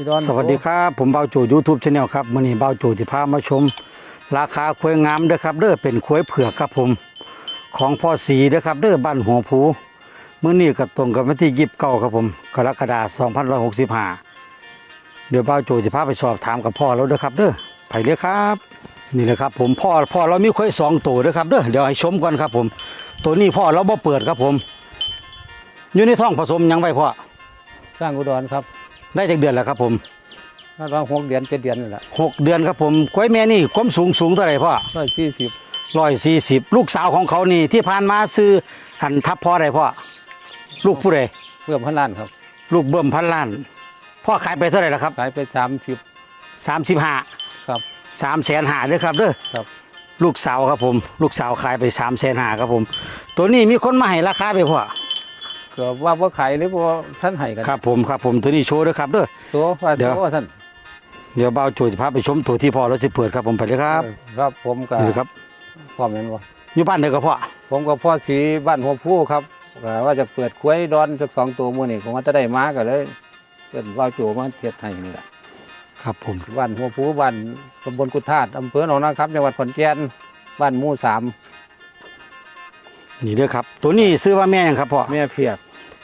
อีดอนสวัสดีครับผมเบาโจยูทูบชาแนลครับมื้อนี้เบาโจที่พามาชม ราคาควายงามเด้อครับเด้อเป็นควายเผือกครับผม ของพ่อสีเด้อครับเด้อบ้านหัวผูมื้อนี้ก็ตรงกับวันที่ยีิบเก้าครับผมกรกฎาคม2565 เดี๋ยวเบาโจจะพาไปสอบถามกับพ่อแล้วเด้อครับเด้อไปเลยครับ นี่แหละครับผมพ่อพ่อเรามีควายสองตัวเด้อครับเด้อเดี๋ยวให้ชมก่อนครับผม ตัวนี้พ่อเราบ่เปิดครับผม อยู่ในท้องผสมยังไว้พ่อสร้างอุดรครับ ได้จากเดือนแล้วครับผมน่าจะหกเดือนเจ็ดเดือนนี่แหละหกเดือนครับผมควายแม่นี่ความสูงสูงเท่าไหร่พ่อร้อยสี่สิบร้อยสี่สิบลูกสาวของเขานี่ที่ผ่านมาซื้อหันทับพ่อใดพ่อลูกผู้ใดเพื่อพันล้านครับ ลูกเบิ่มพันล้าน พ่อขายไปเท่าไหร่แล้วครับขายไปสามสิบสามสิบห้าครับสามแสนหาเด้อครับเด้อครับ ลูกสาวครับผม ลูกสาวขายไปสามแสนหาครับผม ตัวนี้มีคนมาให้ราคาไปพ่อเกือบว่าว่าขายหรือว่าท่านให้กันครับผมครับผมตัวนี้โชว์เด้อครับเด้อตัวว่าเดี๋ยวตัวท่านเดี๋ยวเบาโจจะพาไปชมตัวที่พ่อเราจะเปิดครับผมไปเลยครับเออครับผมก็นี่ครับพ่อแม่นว่าอยู่บ้านเด้อกับพ่อผมกับพ่อสีบ้านหัวผู้ครับก็ว่าจะเปิดกล้วยดอนสักสองตัวมือนี่ผมว่าจะได้มาก็เลยเกิดว่าโจมาเทียดให้นี่แหละครับผมบ้านหัวผู้บ้านตำบลกุฏาดอำเภอหนองนาครับจังหวัดขอนแก่นบ้านหมู่สามนี่เด้อครับ ตัวนี้ซื้อว่าแม่หยังครับพ่อแม่เพียก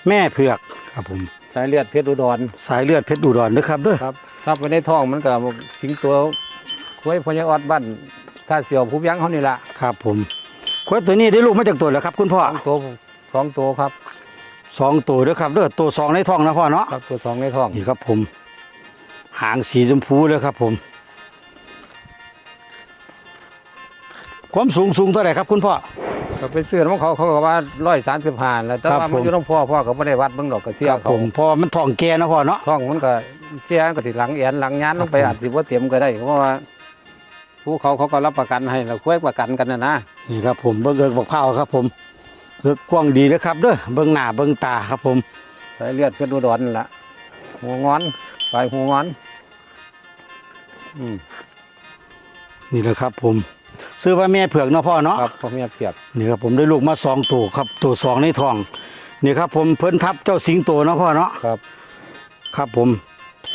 แม่เผือกครับผม สายเลือดเพชรอุดรสายเลือดเพชรอุดรเด้อครับเด้อครับถ้าไปในท้องมันก็สิงตัวควยพญาออดบ้านท่าเสียวผู้ยังเขานี่ละครับผมควายตัวนี้ได้ลูกมาจากตัวแล้วครับ คุณพ่อสองตัวสองตัวครับสองตัวเด้อครับเด้อตัวสองในท้องนะพ่อเนาะครับตัวสองในท้องนี่ครับผม หางสีชมพูเลยครับผม ความสูงสูงเท่าไหร่ครับคุณพ่อ ก็ไปซื้อของเขาเขาก็ว่าร้อยสามสิบห้าแล้วแต่ครับว่าผมมันอยู่ต้องพ่อพ่อก็ไม่ได้วัดเบิ่งดอกกระเสียครับเขาผมเพอมันท้องแก่นะพ่อเนาะท้องมันก็เสียก็ติดหลังเอียนหลังยานลงไปครับผมอาจสิว่าเตรียมก็ได้เพราะว่าผู้เขาเขาก็รับประกันให้เราควยประกันกันนะนะนี่ครับผมเบิ้งเอิกบอกข้าวครับ ผมเอิกกว้างดีนะครับเด้อเบิ้งหน้าเบิ้งตาครับ ผมสายเลือดเพชรอุดรนั่นละหัวงอนปลายหัวงอน อืมนี่แหละครับ ผม ซื้อว่าแม่เผือกเนาะพ่อเนาะครับพ่อแม่เพียกนี่ครับผมได้ลูกมาสองตัวครับตัวสองในท้องนี่ครับผมเพิ่นทับเจ้าสิงโตเนาะพ่อเนาะครับ ครับผม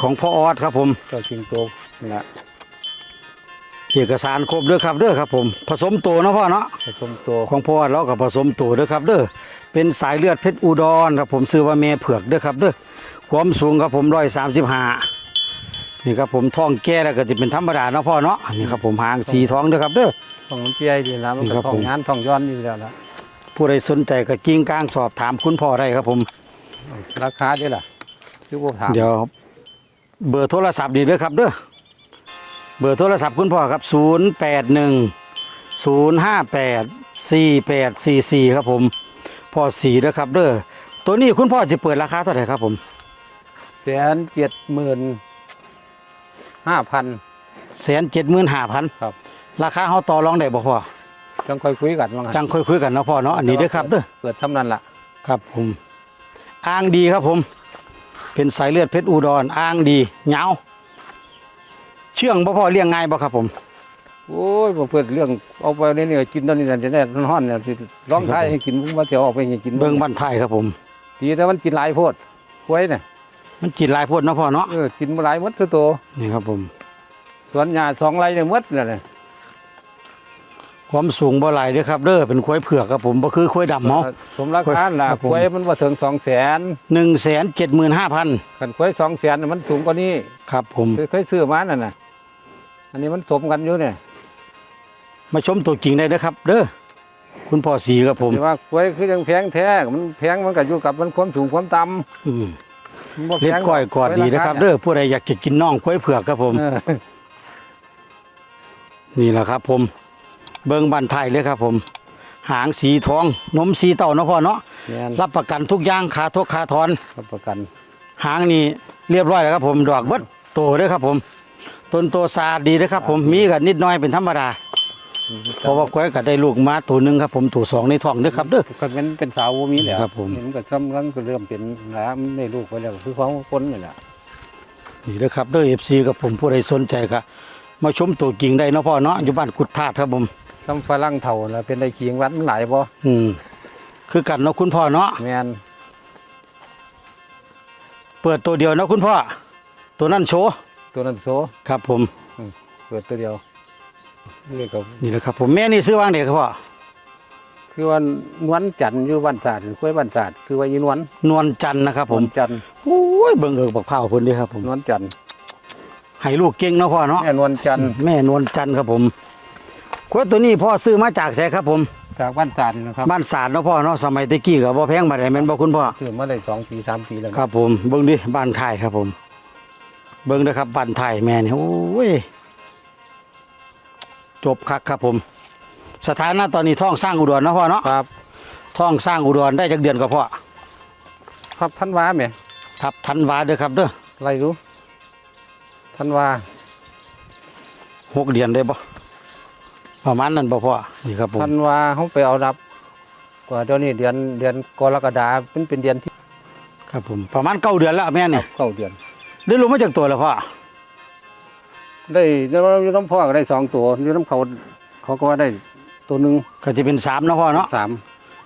ของพ่อออสครับผมเจ้าสิงโตนี่ละเอกสารครบเด้อครับเด้อครับผมผสมตัวเนาะพ่อเนาะผสมตัวของพ่อออสเราก็ผสมตัวเด้อครับเด้อเป็นสายเลือดเพชรอุดรครับผมซื้อว่าแม่เผือกเด้อครับเด้อความสูงครับผมร้อยสามสิบห้า นี่ครับผมท้องแก่แล้วก็จะเป็นธรรมดาเนาะพ่อเนาะอันนี้ครับผมหางสีท้องเด้อครับเด้อท้องมันเปียดีแล้วมันนี่ก็ครับท้อผงมงานท้องย้อนนี่แล้วละผู้ใดสนใจก็กิ้งก้างสอบถามคุณพ่อได้ครับผม ราคาเด้ล่ะคือบ่ถามเดี๋ยวเบอร์โทรศัพท์ดีเด้อครับเด้อเบอร์โทรศัพท์คุณพ่อครับ 0 8 1 0 5 8 4 8 4 4 ครับผมพ่อสีเด้อครับเด้อตัวนี้คุณพ่อจะเปิดราคาเท่าไหร่ครับผมแสนเจ็ดหมื่น ห้าพันแสนเจ็ดหมื่นห้าพันครับราคาเขาต่อรองได้บ่พ่อจังค่อยคุยกันว่างั้นจังค่อยคุยกันเนาะพ่อเนาะอันนี้เด้อครับเด้อเปิดทำนั้นล่ะครับผมอ้างดีครับผม เป็นสายเลือดเพชรอุดรอ้างดีเหงาเชื่องบ่พ่อเลี้ยงง่ายบ่ครับผมโอ้ยบ่เปิดเรื่องเอาไปนี่นี่กินตอนนี้นั่นจะได้ร้อนเนี่ยสิร้องไห้ให้กินผมว่าจะเอาไปให้กินเบิ่งบ้านไทยครับผม ทีแต่มันกินหลายโพดกล้วยเนี่ย มันกินหลายพวดเนาะพ่อเนาะเออกินบ่หลายหมดตัวโตนี่ครับผมสวนหญ้าสองไร่เนี่ยหมดแล้วเนี่ยความสูงบ่หลายเด้อครับเด้อเป็นควายเผือกครับผมบ่คือควายดำเนาะสมราคาล่ะครับผมกล้วยมันบ่ถึง2 0 0 0 0หนึ่งแสนเจ็ดหมื่นห้าพันคันกล้วย2 0 0 0 0มันสูงกว่านี้ครับผมเคยเคยซื้อมานั่นน่ะอันนี้มันสมกันอยู่เนี่ยมาชมตัวจริงได้เด้อครับ เด้อคุณพ่อสีครับผมที่ว่ากล้วยคือยังแพงแท้มันแพงมันก็อยู่กับมันความสูงความต่ำอืมมัน บ่แพเล็บงก้อยกอดดีนะครับเด้อผู้ใดอยากจะกินน่องควายเผือกครับผม เออนี่แหละครับ ผม เบิ่งบันไทยเลยครับ ผม หางสีทองนมสีเต่าเนาะพ่อเนาะแม่นรับประกันทุกอย่างขาทุกขาทอน รับประกันหางนี่เรียบร้อยแล้วครับผมดอกเบิดโตเด้อครับ ผมต้นโตสะอาดดีเด้อครับ ผมมีกันนิดหน้อยเป็นธรรมดา เพราะว่าควายก็ได้ลูกมาตัวหนึ่งครับผมตัวสองในท้องเด้อครับเด้อก็เป็นเป็นสาวบ่มีแหล้วครับผมมันก็กำลังก็เริ่มเป็นแล้วมันได้ลูกไปแล้วคือของคนนี่แหละนี่เด้อครับเด้อเอฟซีกับผมผู้ใดสนใจก็มาชมตัวกิ่งได้เนาะพ่อเนาะอยู่บ้านกุดธาตุครับผมคำฝรั่งเฒ่าแล้วเป็นได้เคียงวัดมันหลายบ่อืมคือกันเนาะคุณพ่อเนาะแม่นเปิดตัวเดียวเนาะคุณพ่อตัวนั้นโชว์ตัวนั้นโซครับผมเปิดตัวเดียว นี่ก็นี่แหละครับ ผมแม่นี่ซื้อวางเด็กครับพ่อคือว่านวลจันทร์อยู่บ้านศาสตร์กล้วยบ้านศาสตร์คือว่ายีนวลนวลจันทร์นะครับผมนวลจันทร์โอ้ยเบิ่งเอิกบักเผาวเพิ่นเด้ครับผมนวลจันทร์ให้ลูกเก่งเนาะพ่อเนาะแม่นวลจันทร์แม่นวลจันทร์ครับผมขวดตัวนี้พ่อซื้อมาจากแสครับผม จากบ้านศาสตร์นี่นะครับบ้านสารเนาะพ่อเนาะสมัยตะกี้ก็บ่แพงบ่ได้แม่นบ่คุณพ่อ ซื้อมาได้สองปีสามปีแล้วครับผมเบิ่งดิบ้านไทยครับผม เบิ่งนะครับบ้านไทยแม่นี่โอ้ย จบคักครับผม สถานะตอนนี้ท้องสร้างอุดรเนาะพ่อเนาะครับท้องสร้างอุดรได้จักเดือนก็พ่อครับท่านว่าไหมครับทันวาเด้อครับเด้ออะไรรู้ท่านว่าหกเดือนได้บ่ประมาณนั้นบ่พ่อนี่ครับผมท่านว่าเขาไปเอารับกว่าเดี๋ยวนี้เดือนเดือนกรกฎาเป็นเป็นเดือนที่ ครับผมประมาณเก้าเดือนแล้วแม่นี่เก้าเดือนได้รู้มาจากตัวแล้วพ่อ ได้แล้วอยู่น้ำพ่อก็ได้สองตัวอยู่น้ำเขาเขาก็ว่าได้ตัวหนึ่งก็จะเป็นสามเนาะพ่อเนาะสาม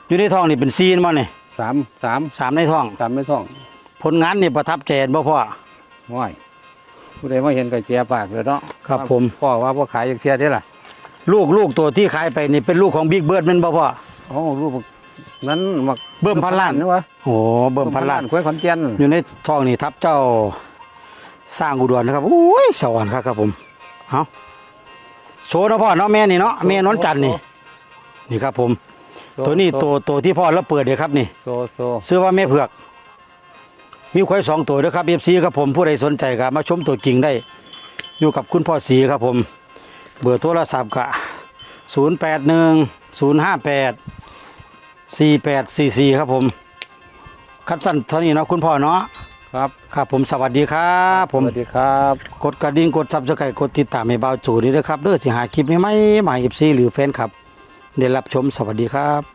อยู่ในท้องนี่เป็นซีนบ่นี่สามสามสามในท้องสามไม่ท่อง ผลงานนี่ประทับใจเห็นบ่พ่อห้อยผู้ใดมาเห็นก็เจียปากเลยเนาะครับผมพ่อว่าพ่อขายอย่างเทียได้ล่ะลูกลูกตัวที่ขายไปนี่เป็นลูกของบิ๊กเบิร์ดแม่นบ่พ่อโอ้รูปนั้นมาเบิ่มพันล้านนี่วะโอ้เบิ่มพันล้านกล้วยขอนแก่นอยู่ในท้องนี่ทับเจ้า สร้างอุดรนะครับโอ้ยสวรรค์ครับครับผมเอาโชว์เนาะพ่อเนาะแม่นี่เนาะแม่นวลจันทร์นี่นี่ครับผม ตัวนี้ตัวตัวที่พ่อแล้วเปิดเดี๋ยวครับนี่โซโซซื้อว่าแม่เผือก มีควายสองตัวด้วยครับเอฟซีครับผมผู้ใดสนใจครับมาชมตัวจริงได้ อยู่กับคุณพ่อสีครับผม เบอร์โทรศัพท์กะศูนย์แปดหนึ่งศูนย์ห้าแปดสี่แปดสี่สี่ครับผมคัดสั้นเท่านี้เนาะคุณพ่อเนาะ ครับครับผมสวัสดีครับผมสวัสดีครับ กดกระดิ่งกดซับสไครต์กดติดตามให้เบาจูนี่ด้วยครับเด้อสิหาคลิปใหม่ๆมาเอฟซีหรือแฟนครับ ได้รับชมสวัสดีครับ